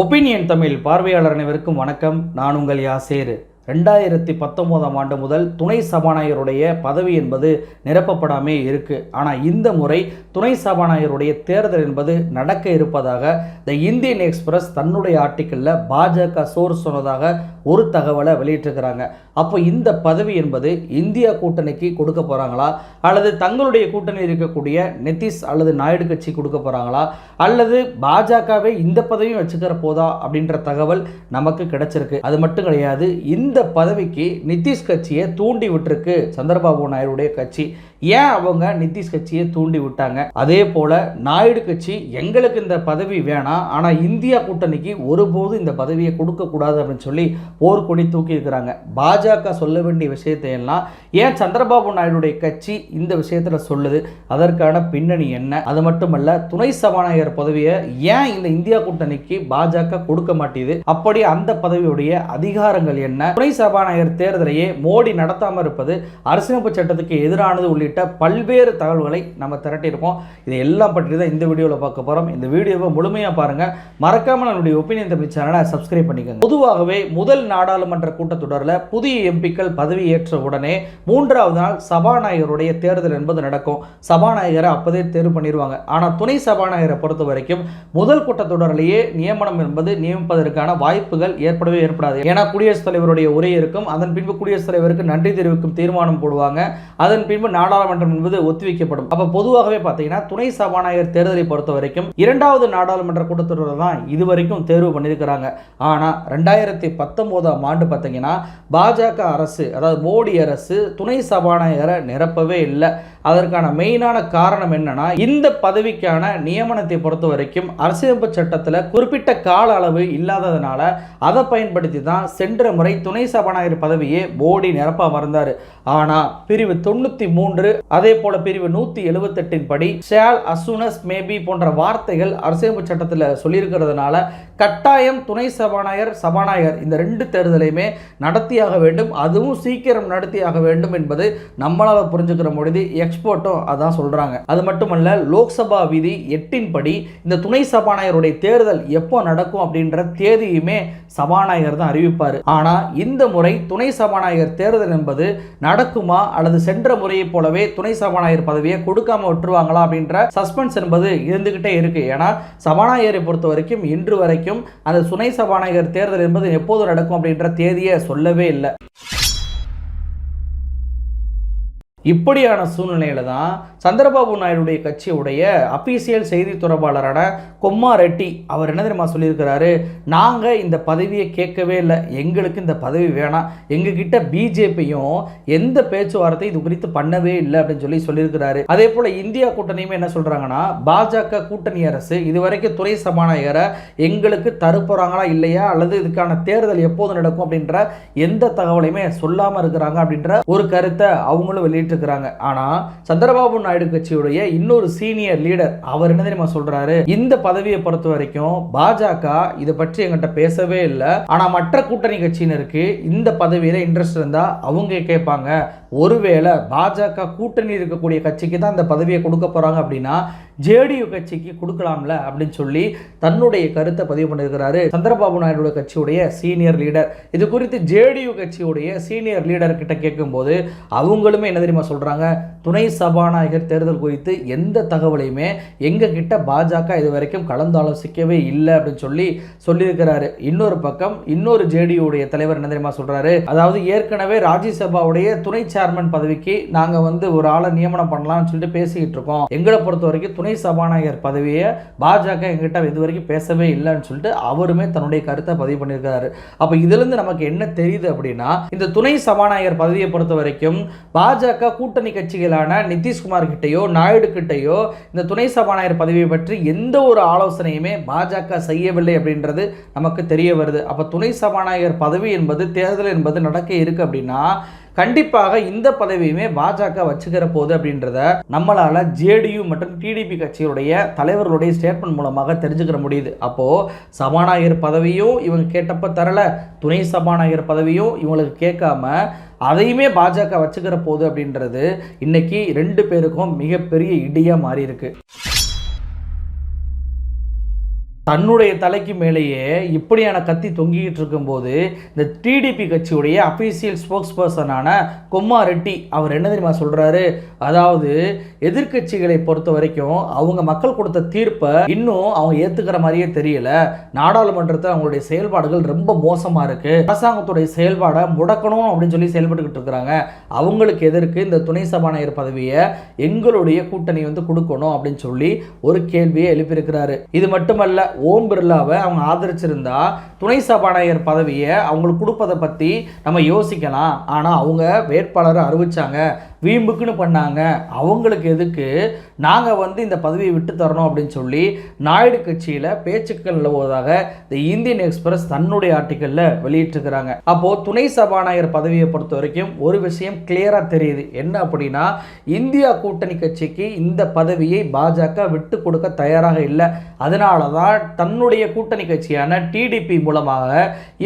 Opinion Tamil பார்வையாளர் அனைவருக்கும் வணக்கம். நான் உங்கள் யாசேரு. ரெண்டாயிரத்தி பத்தொம்போதாம் ஆண்டு முதல் துணை சபாநாயகருடைய பதவி என்பது நிரப்பப்படாமே இருக்கு. ஆனால் இந்த முறை துணை சபாநாயகருடைய தேர்தல் என்பது நடக்க இருப்பதாக த இந்தியன் எக்ஸ்பிரஸ் தன்னுடைய ஆர்டிக்கலில் பாஜக சோர்ஸ் சொன்னதாக ஒரு தகவலை வெளியிட்டிருக்கிறாங்க. அப்போ இந்த பதவி என்பது இந்தியா கூட்டணிக்கு கொடுக்க போகிறாங்களா அல்லது தங்களுடைய கூட்டணியில் இருக்கக்கூடிய நிதிஷ் அல்லது நாயுடு கட்சி கொடுக்க போகிறாங்களா அல்லது பாஜகவே இந்த பதவியும் வச்சுக்கிற போதா? அப்படின்ற தகவல் நமக்கு கிடைச்சிருக்கு. அது மட்டும் கிடையாது இந்த பதவிக்கு நிதிஷ் கட்சியை தூண்டி விட்டுருக்கு சந்திரபாபு நாயுடைய கட்சி. ஏன் அவங்க நிதிஷ் கட்சியை தூண்டி விட்டாங்க? அதே போல நாயுடு கட்சி எங்களுக்கு இந்த பதவி வேணாம் ஆனால் இந்தியா கூட்டணிக்கு ஒருபோதும் இந்த பதவியை கொடுக்கக்கூடாது அப்படின்னு சொல்லி போர்க்கொடி தூக்கி இருக்கிறாங்க. பாஜக சொல்ல வேண்டிய விஷயத்தை எல்லாம் ஏன் சந்திரபாபு நாயுடுடைய கட்சி இந்த விஷயத்தில் சொல்லுது? அதற்கான பின்னணி என்ன? அது மட்டுமல்ல துணை சபாநாயகர் பதவியை ஏன் இந்த இந்தியா கூட்டணிக்கு பாஜக கொடுக்க மாட்டேது அப்படி அந்த பதவியுடைய அதிகாரங்கள் என்ன? துணை சபாநாயகர் தேர்தலையே மோடி நடத்தாமல் இருப்பது அரசியலமைப்பு சட்டத்துக்கு எதிரானது உள்ளிட்ட பல்வேறு தகவல்களை நம்ம திரட்டியிருக்கோம். இதை எல்லாம் பற்றி தான் இந்த வீடியோவில் பார்க்க போகிறோம் இந்த வீடியோவை முழுமையாக பாருங்கள் மறக்காமல் நம்மளுடைய ஒப்பீனியன் தமிழ் சேனலை சப்ஸ்கிரைப் பண்ணிக்கோங்க. பொதுவாகவே முதல் நாடாளுமன்ற கூட்டத்தொடரில் புதிய எம்பிக்கள் பதவி ஏற்ற உடனே மூன்றாவது நாள் சபாநாயகருடைய தேர்தல் என்பது நடக்கும். சபாநாயகரை அப்போதே தேர்வு பண்ணிடுவாங்க ஆனால் துணை சபாநாயகரை பொறுத்த வரைக்கும் முதல் கூட்டத்தொடரிலேயே நியமனம் என்பது நியமிப்பதற்கான வாய்ப்புகள் ஏற்படவே ஏற்படாது. ஏன்னா குடியரசுத் தலைவருடைய உரை இருக்கும். அதன் பின்பு குடியரசுத் தலைவருக்கு நன்றி தெரிவிக்கும் தீர்மானம் போடுவாங்க. அதன் பின்பு நாடாளுமன்றம் என்பது ஒத்திவைக்கப்படும். அப்ப பொதுவாகவே பார்த்தீங்கன்னா துணை சபாநாயகர் தேர்தலை பொறுத்த வரைக்கும் இரண்டாவது நாடாளுமன்ற கூட்டத்தொடர் தான் இதுவரைக்கும் தேர்வு பண்ணியிருக்கிறாங்க. ஆனா ரெண்டாயிரத்தி பத்தொன்பதாம் ஆண்டு பார்த்தீங்கன்னா பாஜக அரசு அதாவது மோடி அரசு துணை சபாநாயகரை நிரப்பவே இல்லை. அதற்கான மெயினான காரணம் என்னன்னா இந்த பதவிக்கான நியமனத்தை பொறுத்த வரைக்கும் அரசியலமைப்பு சட்டத்தில் குறிப்பிட்ட கால அளவு இல்லாததுனால அதை பயன்படுத்தி தான் சென்ற முறை துணை சபாநாயகர் பதவியே போடி நிரப்ப மறந்தார். ஆனால் பிரிவு தொண்ணூற்றி மூன்று அதே போல பிரிவு நூற்றி எழுபத்தெட்டின் படி ஷேல் அசுனஸ் மேபி போன்ற வார்த்தைகள் அரசியலமைப்பு சட்டத்தில் சொல்லியிருக்கிறதுனால கட்டாயம் துணை சபாநாயகர் சபாநாயகர் இந்த ரெண்டு தேர்தலையுமே நடத்தியாக வேண்டும். அதுவும் சீக்கிரம் நடத்தியாக வேண்டும் என்பது நம்மளால் புரிஞ்சுக்கிற முடியுது எக்ஸ்போர்ட்டும் அதான் சொல்கிறாங்க அது மட்டுமல்ல லோக்சபா விதி எட்டின் படி இந்த துணை சபாநாயகருடைய தேர்தல் எப்போ நடக்கும் அப்படின்ற தேதியுமே சபாநாயகர் தான் அறிவிப்பார். ஆனால் இந்த முறை துணை சபாநாயகர் தேர்தல் என்பது நடக்குமா அல்லது சென்ற முறையைப் போலவே துணை சபாநாயகர் பதவியை கொடுக்காம விட்டுருவாங்களா அப்படின்ற சஸ்பென்ஸ் என்பது இருந்துகிட்டே இருக்கு. ஏன்னா சபாநாயகரை பொறுத்த வரைக்கும் இன்று வரைக்கும் அந்த துணை சபாநாயகர் தேர்தல் என்பது எப்போது நடக்கும் அப்படின்ற தேதியை சொல்லவே இல்லை. இப்படியான சூழ்நிலையில தான் சந்திரபாபு நாயுடுடைய கட்சியுடைய அபிஷியல் செய்தி தொடர்பாளரான கொம்மா ரெட்டி அவர் என்ன தெரியுமா சொல்லியிருக்கிறாரு? நாங்கள் இந்த பதவியை கேட்கவே இல்லை. எங்களுக்கு இந்த பதவி வேணாம். எங்ககிட்ட பிஜேபியும் எந்த பேச்சுவார்த்தை இது குறித்து பண்ணவே இல்லை அப்படின்னு சொல்லி சொல்லியிருக்கிறாரு. அதே போல் இந்தியா கூட்டணியுமே என்ன சொல்கிறாங்கன்னா பாஜக கூட்டணி அரசு இதுவரைக்கும் துறை சபாநாயகரை எங்களுக்கு தருப்புறாங்களா இல்லையா? அல்லது இதுக்கான தேர்தல் எப்போது நடக்கும் அப்படின்ற எந்த தகவலையுமே சொல்லாமல் இருக்கிறாங்க அப்படின்ற ஒரு கருத்தை அவங்களும் வெளியிட்டு இருக்கிறாங்க ஆனா சந்திரபாபு நாயுடு கட்சியுடைய இன்னொரு சீனியர் லீடர் அவர் என்ன தெரியுமா சொல்றாரு? இந்த பதவியை பொறுத்த வரைக்கும் பாஜக இதை பற்றி எங்கிட்ட பேசவே இல்லை. ஆனா மற்ற கூட்டணி கட்சியினருக்கு இந்த பதவியில இன்ட்ரெஸ்ட் இருந்தா அவங்க கேட்பாங்க. ஒருவேளை பாஜக கூட்டணி இருக்கக்கூடிய கட்சிக்கு தான் இந்த பதவியை கொடுக்க போறாங்க அப்படின்னா ஜேடியு கட்சிக்கு கொடுக்கலாம்ல அப்படின்னு சொல்லி தன்னுடைய கருத்தை பதிவு பண்ணியிருக்கிறாரு சந்திரபாபு நாயுடு கட்சியுடைய சீனியர் லீடர் இது குறித்து ஜேடியு கட்சியுடைய சீனியர் லீடர் கிட்ட கேட்கும்போது அவங்களுமே என்ன தெரியுமா சொல்றாங்க துணை சபாநாயகர் தேர்தல் குறித்து எந்த தகவலையுமே எங்கள் கிட்ட பாஜக இது வரைக்கும் கலந்து ஆலோசிக்கவே இல்லை அப்படின்னு சொல்லி சொல்லியிருக்கிறாரு. இன்னொரு பக்கம் இன்னொரு ஜேடியுடைய தலைவர் என்ன தெரியுமா சொல்கிறாரு அதாவது ஏற்கனவே ராஜ்யசபாவுடைய துணை சேர்மன் பதவிக்கு நாங்கள் வந்து ஒரு ஆளை நியமனம் பண்ணலாம்னு சொல்லிட்டு பேசிக்கிட்டு இருக்கோம். எங்களை பொறுத்த வரைக்கும் துணை சபாநாயகர் பதவியை பாஜக எங்கிட்ட இது வரைக்கும் பேசவே இல்லைன்னு சொல்லிட்டு அவருமே தன்னுடைய கருத்தை பதிவு பண்ணியிருக்காரு அப்போ இதுலேருந்து நமக்கு என்ன தெரியுது அப்படின்னா இந்த துணை சபாநாயகர் பதவியை பொறுத்த வரைக்கும் பாஜக கூட்டணி கட்சிகளான நிதிஷ்குமார் கிட்டேயோ நாயுடு கிட்டேயோ இந்த துணை சபாநாயகர் பதவியை பற்றி எந்த ஒரு ஆலோசனையுமே பாஜக செய்யவில்லை அப்படின்றது நமக்கு தெரிய வருது. அப்போ துணை சபாநாயகர் பதவி என்பது தேர்தல் என்பது நடக்க இருக்குது அப்படின்னா கண்டிப்பாக இந்த பதவியுமே பாஜக வச்சுக்கிற போது அப்படின்றத நம்மளால் ஜேடியு மற்றும் டிடிபி கட்சியுடைய தலைவர்களுடைய ஸ்டேட்மெண்ட் மூலமாக தெரிஞ்சுக்கிற முடியுது. அப்போது சபாநாயகர் பதவியும் இவங்க கேட்டப்போ தரல. துணை சபாநாயகர் பதவியும் இவங்களுக்கு கேட்காம அதையுமே பாஜக வச்சுக்கிற போது அப்படின்றது இன்னைக்கு ரெண்டு பேருக்கும் மிகப்பெரிய இடியாக மாறியிருக்கு. தன்னுடைய தலைக்கு மேலேயே இப்படியான கத்தி தொங்கிக்கிட்டு இருக்கும்போது இந்த டிடிபி கட்சியுடைய அஃபீஷியல் ஸ்போக்ஸ் பர்சனான கொம்மா ரெட்டி அவர் என்ன தெரியுமா சொல்கிறாரு அதாவது எதிர்க்கட்சிகளை பொறுத்த வரைக்கும் அவங்க மக்கள் கொடுத்த தீர்ப்பை இன்னும் அவங்க ஏற்றுக்கிற மாதிரியே தெரியல. நாடாளுமன்றத்தில் அவங்களுடைய செயல்பாடுகள் ரொம்ப மோசமாக இருக்குது அரசாங்கத்துடைய செயல்பாடை முடக்கணும் அப்படின்னு சொல்லி செயல்பட்டுக்கிட்டு இருக்கிறாங்க. அவங்களுக்கு எதற்கு இந்த துணை சபாநாயகர் பதவியை எங்களுடைய கூட்டணி வந்து கொடுக்கணும் அப்படின்னு சொல்லி ஒரு கேள்வியை எழுப்பியிருக்கிறாரு. இது மட்டுமல்ல ஓம் பிர்லாவை அவங்க ஆதரிச்சிருந்தா துணை சபாநாயகர் பதவியை அவங்களுக்கு கொடுப்பதை பற்றி நம்ம யோசிக்கலாம். ஆனால் அவங்க வேட்பாளரை அறிவிச்சாங்க. வீம்புக்குன்னு பண்ணாங்க. அவங்களுக்கு எதுக்கு? நாங்கள் வந்து இந்த பதவியை விட்டு தரணும் அப்படின்னு சொல்லி நாயுடு கட்சியில் பேச்சுக்கள் நிலவுவதாக இந்த இந்தியன் எக்ஸ்பிரஸ் தன்னுடைய ஆர்டிக்கலில் வெளியிட்டிருக்கிறாங்க. அப்போது துணை சபாநாயகர் பதவியை பொறுத்த வரைக்கும் ஒரு விஷயம் கிளியராக தெரியுது. என்ன அப்படின்னா இந்தியா கூட்டணி கட்சிக்கு இந்த பதவியை பாஜக விட்டு கொடுக்க தயாராக இல்லை. அதனால தான் தன்னுடைய கூட்டணி கட்சியான டிடிபி மூலமாக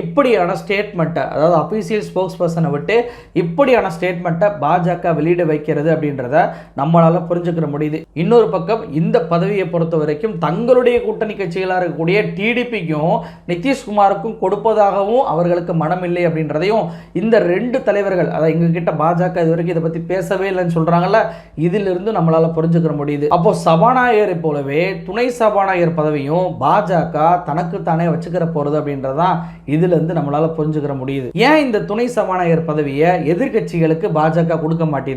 இப்படியான ஸ்டேட்மெண்ட்டை அதாவது அஃபீஷியல் ஸ்போக்ஸ் பர்சனை விட்டு இப்படியான ஸ்டேட்மெண்ட்டை பாஜக வெளியிட வைக்கிறது அப்படின்றத நம்மளால் புரிஞ்சுக்கிற முடியுது. இன்னொரு பக்கம் இந்த பதவியை பொறுத்த வரைக்கும் தங்களுடைய கூட்டணி கட்சிகளாக இருக்கக்கூடிய டிடிபிக்கும் நிதிஷ்குமாருக்கும் கொடுப்பதாகவும் அவர்களுக்கு மனம் இல்லை அப்படின்றதையும் இந்த ரெண்டு தலைவர்கள் அதாவது எங்ககிட்ட பாஜக இது வரைக்கும் இதை பற்றி பேசவே இல்லைன்னு சொல்கிறாங்கல்ல இதிலிருந்து நம்மளால் புரிஞ்சுக்கிற முடியுது. அப்போ சபாநாயகரை போலவே துணை சபாநாயகர் பதவியும் பாஜக தனக்கு தானே வச்சுக்கிற போகிறது அப்படின்றதான் இதிலிருந்து நம்மளால் புரிஞ்சுக்கிற முடியுது. ஏன் இந்த துணை சபாநாயகர் பதவியை எதிர்க்கட்சிகளுக்கு பாஜக கொடுக்க மாட்டேது?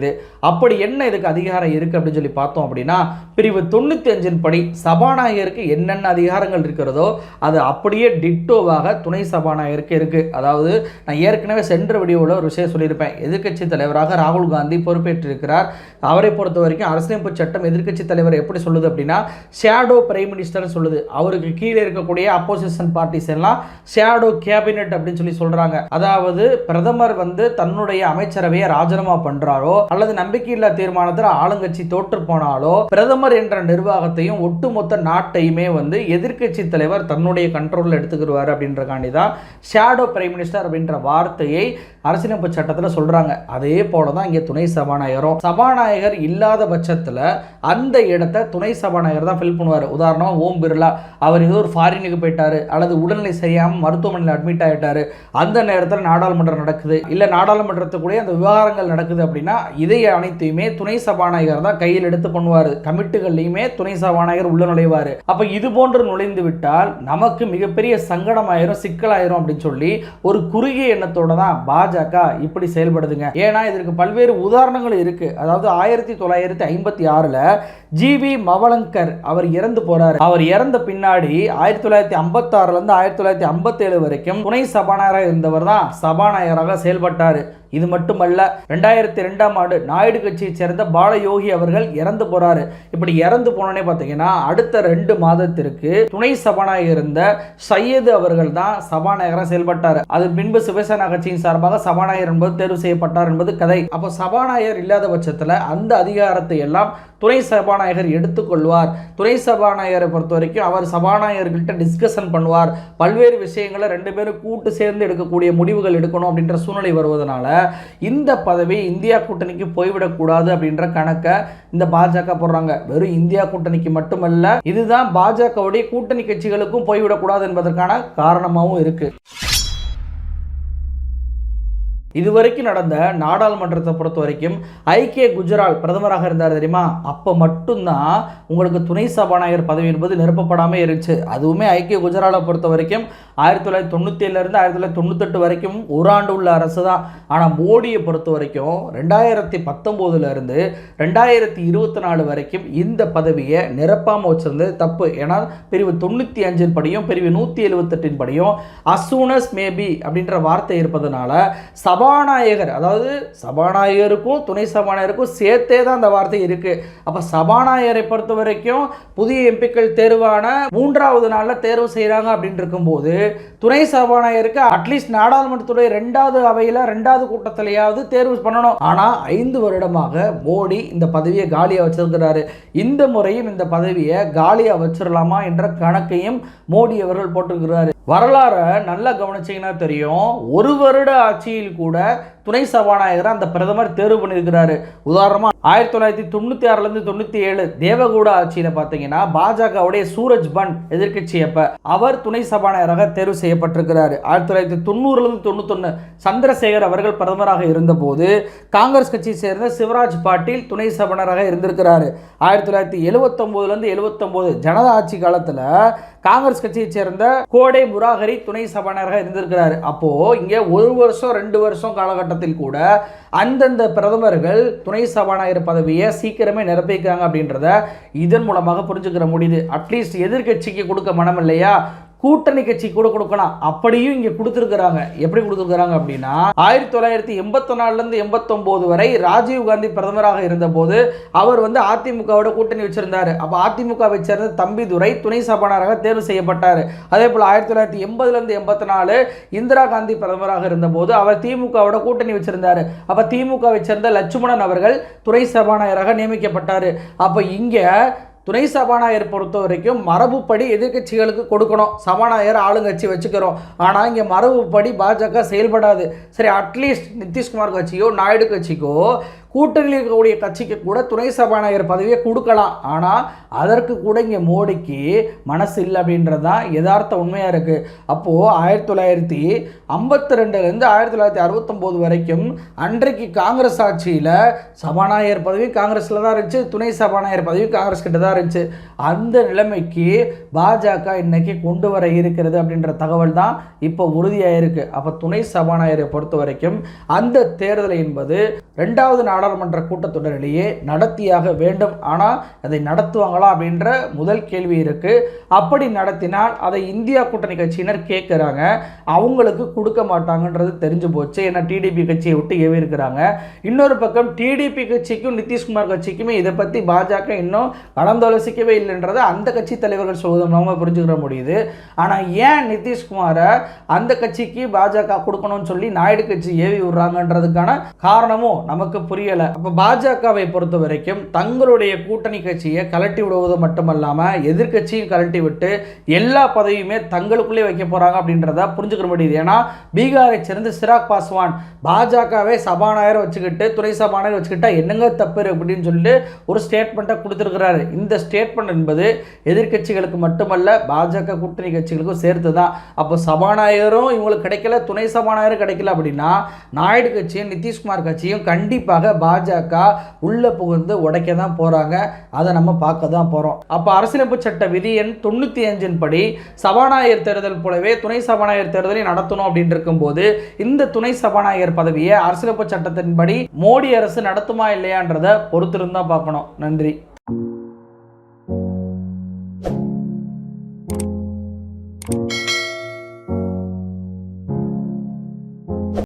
அப்படி என்ன இதுக்கு அதிகாரம் இருக்குது அப்படின்னு சொல்லி பார்த்தோம் அப்படின்னா பிரிவு தொண்ணூற்றி அஞ்சின் படி சபாநாயகருக்கு என்னென்ன அதிகாரங்கள் இருக்கிறதோ அது அப்படியே டிட்டோவாக துணை சபாநாயகருக்கு இருக்குது அதாவது நான் ஏற்கனவே சென்ற வீடியோவில் ஒரு விஷயம் சொல்லியிருப்பேன். எதிர்க்கட்சி தலைவராக ராகுல் காந்தி பொறுப்பேற்றிருக்கிறார். அவரை பொறுத்த வரைக்கும் அரசியலமைப்பு சட்டம் எதிர்க்கட்சி தலைவர் எப்படி சொல்லுது அப்படின்னா ஷேடோ பிரைம் மினிஸ்டர்னு சொல்லுது. அவருக்கு கீழே இருக்கக்கூடிய அப்போசிஷன் பார்ட்டிஸ் எல்லாம் ஷேடோ கேபினெட் அப்படின்னு சொல்லி சொல்கிறாங்க அதாவது பிரதமர் வந்து தன்னுடைய அமைச்சரவையை ராஜினாமா பண்ணுறாரோ அல்லது நம்பிக்கையில்லா தீர்மானத்தில் ஆளுங்கட்சி தோற்று போனாலோ பிரதமர் என்ற நிர்வாகத்தையும் ஒட்டுமொத்த நாட்டையுமே வந்து எதிர்க்கட்சி தலைவர் தன்னுடைய கண்ட்ரோலில் எடுத்துக்கிடுவார் அப்படின்றக்காண்டி தான் ஷேடோ பிரைம் மினிஸ்டர் அப்படின்ற வார்த்தையை அரசியலமைப்பு சட்டத்தில் சொல்கிறாங்க அதே போல தான் இங்கே துணை சபாநாயகரும். சபாநாயகர் இல்லாத பட்சத்தில் அந்த இடத்தை துணை சபாநாயகர் தான் ஃபில் பண்ணுவார். உதாரணம் ஓம் பிர்லா அவர் ஏதோ ஒரு ஃபாரினுக்கு போயிட்டார். அல்லது உடல்நிலை சரியாமல் மருத்துவமனையில் அட்மிட் ஆகிட்டார் அந்த நேரத்தில் நாடாளுமன்றம் நடக்குது. இல்லை நாடாளுமன்றத்துக்குள்ளேயே அந்த விவகாரங்கள் நடக்குது அப்படின்னா இதை அனைத்தையுமே துணை சபாநாயகர் தான் கையில் எடுத்து பண்ணுவார் கமிட்டுகள்லையுமே துணை சபாநாயகர் உள்ள நுழைவார். அப்போ இது போன்று நுழைந்து விட்டால் நமக்கு மிகப்பெரிய சங்கடமாயிரும் சிக்கலாயிரும் அப்படின்னு சொல்லி ஒரு குறுகிய எண்ணத்தோட தான் பாஜக இப்படி செயல்படுதுங்க. ஏன்னா இதற்கு பல்வேறு உதாரணங்கள் இருக்கு. அதாவது ஆயிரத்தி தொள்ளாயிரத்தி ஐம்பத்தி ஆறில் ஜிவி மவலங்கர் அவர் இறந்து போறாரு. அவர் இறந்த பின்னாடி ஆயிரத்தி தொள்ளாயிரத்தி ஐம்பத்தாறுலேருந்து ஆயிரத்தி தொள்ளாயிரத்தி ஐம்பத்தேழு வரைக்கும் துணை சபாநாயகராக இருந்தவர் தான் சபாநாயகராக செயல்பட்டார். இது மட்டுமல்ல ரெண்டாயிரத்தி ரெண்டாம் ஆண்டு நாயுடு கட்சியைச் சேர்ந்த பாலயோகி அவர்கள் இறந்து போறாரு. இப்படி இறந்து போனோடனே பார்த்தீங்கன்னா அடுத்த ரெண்டு மாதத்திற்கு துணை சபாநாயகர் இருந்த சையது அவர்கள் தான் சபாநாயகராக செயல்பட்டார். அது பின்பு சிவசேனா கட்சியின் சார்பாக சபாநாயகர் என்பது தேர்வு செய்யப்பட்டார் என்பது கதை. அப்போ சபாநாயகர் இல்லாத பட்சத்தில் அந்த அதிகாரத்தை எல்லாம் துணை சபாநாயகர் எடுத்துக்கொள்வார். துணை சபாநாயகரை பொறுத்த வரைக்கும் அவர் சபாநாயகர்கிட்ட டிஸ்கஷன் பண்ணுவார். பல்வேறு விஷயங்களை ரெண்டு பேரும் கூட்டு சேர்ந்து எடுக்கக்கூடிய முடிவுகள் எடுக்கணும் அப்படின்ற சூழ்நிலை வருவதனால இந்த பதவி இந்தியா கூட்டணிக்கு போய்விடக்கூடாது அப்படின்ற கணக்கை இந்த பாஜக போடுறாங்க. வெறும் இந்தியா கூட்டணிக்கு மட்டுமல்ல இதுதான் பாஜகவுடைய கூட்டணி கட்சிகளுக்கும் போய்விடக்கூடாது என்பதற்கான காரணமாகவும் இருக்குது இதுவரைக்கும் நடந்த நாடாளுமன்றத்தை பொறுத்த வரைக்கும் ஐக்கிய குஜரால் பிரதமராக இருந்தார் தெரியுமா? அப்போ மட்டும்தான் உங்களுக்கு துணை சபாநாயகர் பதவி என்பது நிரப்பப்படாமல் இருந்துச்சு. அதுவுமே ஐக்கிய குஜராலை பொறுத்த வரைக்கும் ஆயிரத்தி தொள்ளாயிரத்தி தொண்ணூற்றி ஏழுலேருந்து ஆயிரத்தி தொள்ளாயிரத்தி தொண்ணூத்தெட்டு வரைக்கும் ஒரு ஆண்டு உள்ள அரசு தான். ஆனால் மோடியை பொறுத்த வரைக்கும் ரெண்டாயிரத்தி பத்தொம்போதுலேருந்து ரெண்டாயிரத்தி இருபத்தி நாலு வரைக்கும் இந்த பதவியை நிரப்பாமல் வச்சிருந்தது தப்பு. ஏன்னா பிரிவு தொண்ணூற்றி அஞ்சின் படியும் பிரிவு நூற்றி எழுபத்தெட்டின் படியும் அசூனஸ் மேபி அப்படின்ற வார்த்தை இருப்பதனால சபாநாயகர் அதாவது சபாநாயகருக்கும் துணை சபாநாயகருக்கும் சேர்த்தே தான் அந்த வார்த்தை இருக்கு. அப்போ சபாநாயகரை பொறுத்த வரைக்கும் புதிய எம்பிக்கள் தேர்வான மூன்றாவது நாளில் தேர்வு செய்கிறாங்க அப்படின்னு இருக்கும்போது துணை சபாநாயகருக்கு அட்லீஸ்ட் நாடாளுமன்றத்துடைய ரெண்டாவது அவையில் ரெண்டாவது கூட்டத்திலேயாவது தேர்வு பண்ணணும். ஆனால் ஐந்து வருடமாக மோடி இந்த பதவியை காலியாக வச்சிருக்கிறாரு. இந்த முறையும் இந்த பதவியை காலியாக வச்சிடலாமா என்ற கணக்கையும் மோடி அவர்கள் போட்டிருக்கிறாரு. வரலாறை நல்லா கவனிச்சிங்கன்னா தெரியும். ஒரு வருட ஆட்சியில் கூட துணை சபாநாயகர் அந்த பிரதமர் தேர்வு பண்ணியிருக்கிறாரு. உதாரணமாக ஆயிரத்தி தொள்ளாயிரத்தி தொண்ணூற்றி ஆறுலேருந்து தொண்ணூற்றி ஏழு தேவகூட ஆட்சியில் பார்த்தீங்கன்னா பாஜகவுடைய சூரஜ் பன் எதிர்க்கட்சி அப்போ அவர் துணை சபாநாயகராக தேர்வு செய்யப்பட்டிருக்கிறார். ஆயிரத்தி தொள்ளாயிரத்தி தொண்ணூறுலேருந்து தொண்ணூத்தொன்று சந்திரசேகர் அவர்கள் பிரதமராக இருந்தபோது காங்கிரஸ் கட்சியை சேர்ந்த சிவராஜ் பாட்டீல் துணை சபாநாயகராக இருந்திருக்கிறாரு. ஆயிரத்தி தொள்ளாயிரத்தி எழுபத்தொம்போதுலேருந்து எழுபத்தொம்போது ஜனதா ஆட்சி காலத்தில் காங்கிரஸ் கட்சியை சேர்ந்த கோடை முராகரி துணை சபாநாயகராக இருந்திருக்கிறாரு. அப்போ இங்கே ஒரு வருஷம் ரெண்டு வருஷம் காலகட்டத்தில் கூட அந்தந்த பிரதமர்கள் துணை சபாநாயகர் பதவியை சீக்கிரமே நிரப்பிக்கிறாங்க அப்படின்றத இதன் மூலமாக புரிஞ்சுக்கிற முடியுது. அட்லீஸ்ட் எதிர்கட்சிக்கு கொடுக்க மனம் இல்லையா கூட்டணி கட்சி கூட கொடுக்கலாம். அப்படியும் இங்க கொடுத்துருக்குறாங்க. எப்படி கொடுத்துருக்குறாங்க அப்படின்னா ஆயிரத்தி தொள்ளாயிரத்தி எண்பத்தி நாலுலேருந்து எண்பத்தொம்போது வரை ராஜீவ் காந்தி பிரதமராக இருந்தபோது அவர் வந்து அதிமுகவோட கூட்டணி வச்சிருந்தாரு. அப்போ அதிமுகவை சேர்ந்த தம்பிதுரை துணை சபாநாயகராக தேர்வு செய்யப்பட்டார். அதே போல் ஆயிரத்தி தொள்ளாயிரத்தி எண்பதுலேருந்து எண்பத்தி நாலு இந்திரா காந்தி பிரதமராக இருந்தபோது அவர் திமுகவோட கூட்டணி வச்சிருந்தாரு. அப்போ திமுகவை சேர்ந்த லட்சுமணன் அவர்கள் துணை சபாநாயகராக நியமிக்கப்பட்டார். அப்போ இங்கே துணை சபாநாயகர் பொறுத்த வரைக்கும் மரபுப்படி எதிர்க்கட்சிகளுக்கு கொடுக்கணும். சபாநாயகர் ஆளுங்கட்சி வச்சுக்கிறோம். ஆனால் இங்கே மரபுப்படி பாஜக செயல்படாது. சரி அட்லீஸ்ட் நிதிஷ்குமார் கட்சியோ நாயுடு கட்சிக்கோ கூட்டணியில் இருக்கக்கூடிய கட்சிக்கு கூட துணை சபாநாயகர் பதவியை கொடுக்கலாம். ஆனால் அதற்கு கூட இங்கே மோடிக்கு மனசு இல்லை அப்படின்றது தான் யதார்த்த உண்மையாக இருக்குது அப்போது ஆயிரத்தி தொள்ளாயிரத்தி ஐம்பத்தி ரெண்டுலேருந்து ஆயிரத்தி தொள்ளாயிரத்தி அறுபத்தொம்போது வரைக்கும் அன்றைக்கு காங்கிரஸ் ஆட்சியில் சபாநாயகர் பதவி காங்கிரஸில் தான் இருந்துச்சு துணை சபாநாயகர் பதவி காங்கிரஸ் கிட்ட தான் இருந்துச்சு. அந்த நிலைமைக்கு பாஜக இன்னைக்கு கொண்டு வர இருக்கிறது அப்படின்ற தகவல் தான் இப்போ உறுதியாக இருக்குது அப்போ துணை சபாநாயகரை பொறுத்த வரைக்கும் அந்த தேர்தல் என்பது ரெண்டாவது நாள் நாடாளுமன்ற கூட்டத்தொடரிலேயே நடத்தியாக வேண்டும். ஆனால் அதை நடத்துவாங்களா அப்படின்ற முதல் கேள்வி இருக்கு. அப்படி நடத்தினால் அதை இந்தியா கூட்டணி கட்சியினர் கேட்குறாங்க. அவங்களுக்கு கொடுக்க மாட்டாங்கன்றது தெரிஞ்சு போச்சு. ஏன்னா டிடிபி கட்சியை விட்டு ஏவி இருக்கிறாங்க இன்னொரு பக்கம் டிடிபி கட்சிக்கும் நிதிஷ்குமார் கட்சிக்குமே இதை பற்றி பாஜக இன்னும் கலந்தாலோசிக்கவே இல்லைன்றதை அந்த கட்சி தலைவர்கள் சொல்வதன் மூலமாக புரிஞ்சுக்கிற முடியுது. ஆனால் ஏன் நிதிஷ்குமாரை அந்த கட்சிக்கு பாஜக கொடுக்கணும்னு சொல்லி நாயுடு கட்சி ஏவி விடுறாங்கன்றதுக்கான காரணமும் நமக்கு முடியலை அப்போ பாஜகவை பொறுத்த வரைக்கும் தங்களுடைய கூட்டணி கட்சியை கலட்டி விடுவது மட்டுமல்லாமல் எதிர்க்கட்சியும் கலட்டி விட்டு எல்லா பதவியுமே தங்களுக்குள்ளே வைக்க போகிறாங்க அப்படின்றத புரிஞ்சுக்கிற முடியுது. ஏன்னா பீகாரை சேர்ந்த சிராக் பாஸ்வான் பாஜகவை சபாநாயகர் வச்சுக்கிட்டு துணை சபாநாயகர் வச்சுக்கிட்டா என்னங்க தப்பு அப்படின்னு சொல்லிட்டு ஒரு ஸ்டேட்மெண்ட்டை கொடுத்துருக்கிறாரு. இந்த ஸ்டேட்மெண்ட் என்பது எதிர்க்கட்சிகளுக்கு மட்டுமல்ல பாஜக கூட்டணி கட்சிகளுக்கும் சேர்த்து தான் அப்போ சபாநாயகரும் இவங்களுக்கு கிடைக்கல துணை சபாநாயகரும் கிடைக்கல அப்படின்னா நாயுடு கட்சியும் நிதிஷ்குமார் கட்சியும் கண்டிப்பாக பாஜக உள்ளே புகுந்து உடைக்க தான் போகிறாங்க அதை நம்ம பார்க்க தான் போகிறோம் அப்போ அரசியலமைப்பு சட்ட விதி எண் தொண்ணூற்றி அஞ்சின் படி சபாநாயகர் தேர்தல் போலவே துணை சபாநாயகர் தேர்தலை நடத்தணும் அப்படின்னு இருக்கும்போது இந்த துணை சபாநாயகர் பதவியை அரசியலமைப்பு சட்டத்தின்படி மோடி அரசு நடத்துமா இல்லையான்றதை பொறுத்திருந்தா பார்க்கணும். நன்றி.